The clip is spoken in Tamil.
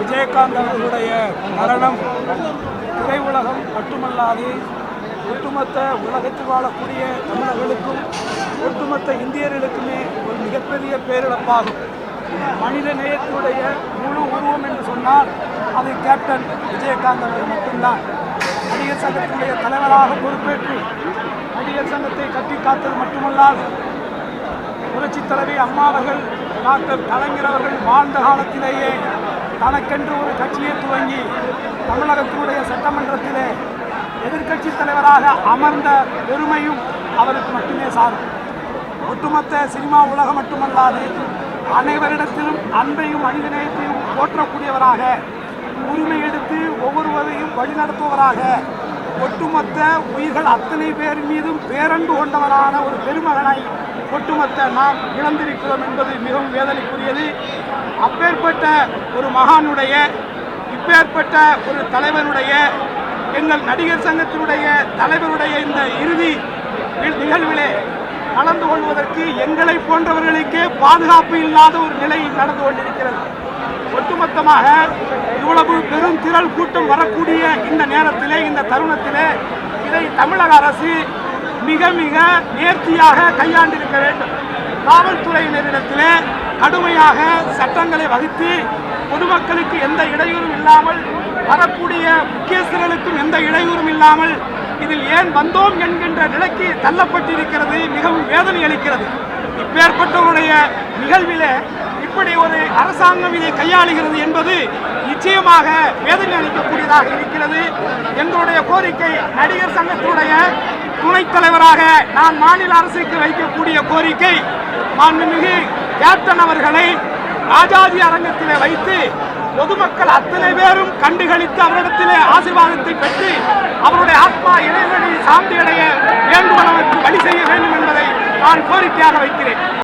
விஜயகாந்த் அவர்களுடைய மரணம் திரையுலகம் மட்டுமல்லாது ஒட்டுமொத்த உலகத்தில் வாழக்கூடிய தமிழர்களுக்கும் ஒட்டுமொத்த இந்தியர்களுக்குமே ஒரு மிகப்பெரிய பேரிழப்பாகும். மனித நேயத்தினுடைய முழு உருவம் என்று சொன்னால் அது கேப்டன் விஜயகாந்த் அவர்கள் மட்டும்தான். நடிகர் சங்கத்தினுடைய தலைவராக பொறுப்பேற்று நடிகர் சங்கத்தை கட்டி காத்தது மட்டுமல்லாது புரட்சித் தலைவி அம்மாவர்கள் டாக்டர் கலைஞர் அவர்கள் வாழ்ந்த காலத்திலேயே தனக்கென்று ஒரு கட்சியை துவங்கி தமிழகத்தினுடைய சட்டமன்றத்திலே எதிர்க்கட்சி தலைவராக அமர்ந்த பெருமையும் அவருக்கு மட்டுமே சாரும். ஒட்டுமொத்த சினிமா உலகம் மட்டுமல்லாது அனைவரிடத்திலும் அன்பையும் மனிதநேயத்தையும் போற்றக்கூடியவராக உரிமை எடுத்து ஒவ்வொருவரையும் வழிநடத்துவராக ஒட்டுமொத்த உயிர்கள் அத்தனை பேர் மீதும் பேரன்பு கொண்டவரான ஒரு பெருமகனை ஒட்டுமொத்த நாம் இழந்திருக்கிறோம் என்பது மிகவும் வேதனைக்குரியது. அப்பேற்பட்ட ஒரு மகானுடைய இப்பேற்பட்ட ஒரு தலைவனுடைய எங்கள் நடிகர் சங்கத்தினுடைய தலைவருடைய இந்த இறுதி நிகழ்விலே கலந்து கொள்வதற்கு எங்களை போன்றவர்களுக்கே பாதுகாப்பு இல்லாத ஒரு நிலை நடந்து கொண்டிருக்கிறது. ஒட்டுமொத்தமாக இவ்வளவு பெரும் திரள் கூட்டம் வரக்கூடிய இந்த நேரத்திலே இந்த தருணத்திலே இதை தமிழக அரசு மிக மிக நேர்த்தியாக கையாண்டிருக்க வேண்டும். காவல்துறையினரிடத்திலே கடுமையாக சட்டங்களை வகுத்து பொதுமக்களுக்கு எந்த இடையூறும் இல்லாமல் வரக்கூடிய முக்கியஸ்தர்களுக்கும் எந்த இடையூறும் இல்லாமல் இதில் ஏன் வந்தோம் என்கின்ற நிலைக்கு தள்ளப்பட்டிருக்கிறது மிகவும் வேதனை அளிக்கிறது. இப்பேற்பட்டவருடைய நிகழ்வு எப்படி ஒரு அரசாங்கம் இதை கையாளுகிறது என்பது நிச்சயமாக வேதனை அளிக்கக்கூடியதாக இருக்கிறது. எங்களுடைய கோரிக்கை நடிகர் சங்கத்தினுடைய துணைத் தலைவராக நான் மாநில அரசுக்கு வைக்கக்கூடிய கோரிக்கை மாண்புமிகு கேப்டன் அவர்களை ராஜாஜி அரங்கத்திலே வைத்து பொதுமக்கள் அத்தனை பேரும் கண்டுகளித்து அவரிடத்திலே ஆசீர்வாதத்தை பெற்று அவருடைய ஆத்மா இறைவனை சாந்தி அடைய வழி செய்ய வேண்டும் என்பதை நான் கோரிக்கையாக வைக்கிறேன்.